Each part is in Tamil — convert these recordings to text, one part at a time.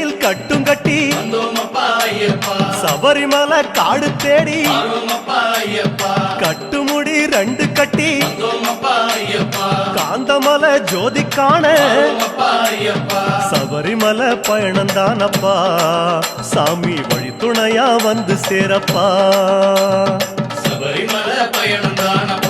தலையில் கட்டும் கட்டி. சபரிமலை காடு தேடி. கட்டுமுடி ரெண்டு கட்டி. காந்தமலை ஜோதி காண பயணம் தானப்பா. சாமி வழி துணையா வந்து சேரப்பா. சபரிமல பயணந்தானப்பா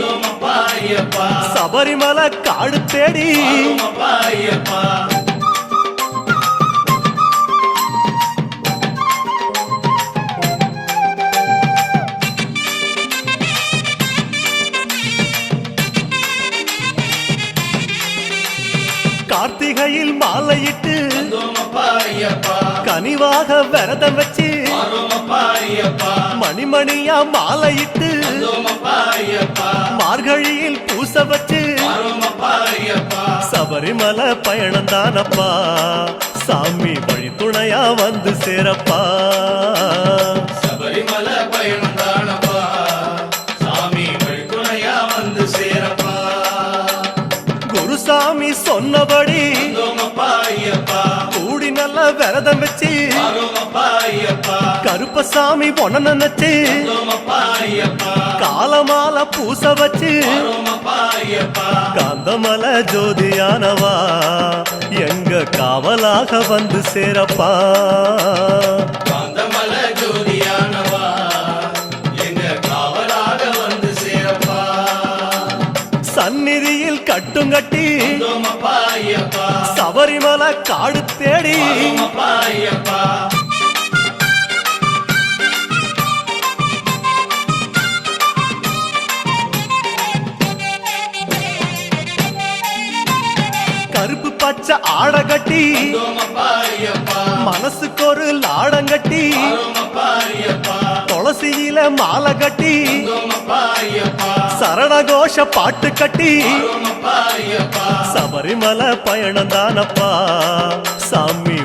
தோமப்பா ஐயப்பா சபரிமலை காடு தேடி. கார்த்திகையில் மாலையிட்டு கனிவாக விரதம் வச்சு மணிமணியா மாலையிட்டு மார்கழியில் பூச வச்சு சபரிமலை பயணம் தானப்பா. சாமி வழி துணையா வந்து சேரப்பா. சபரிமலை பயணம் தானப்பா. சாமி வழித்துணையா வந்து சேரப்பா. குருசாமி சொன்னபடி ஐயப்பா. கருப்பசாமி பொண்ண நினைச்சு காலமால பூச வச்சு. காந்தமல ஜோதியானவா. எங்க காவலாக வந்து சேரப்பா. காந்தமல ஜோதியானவா. எங்க காவலாக வந்து சேரப்பா. சந்நிதியில் தோமப்பா ஐயப்பா சபரிமலை காடு தேடி. கருப்பு பச்சை ஆட கட்டி தோமப்பா மனசுக்கு ஒரு லாடங்கட்டி துளசியில மாலை கட்டி. சரணகோஷ பாட்டு கட்டி. சபரிமலை பயணம் தானப்பா. சாமி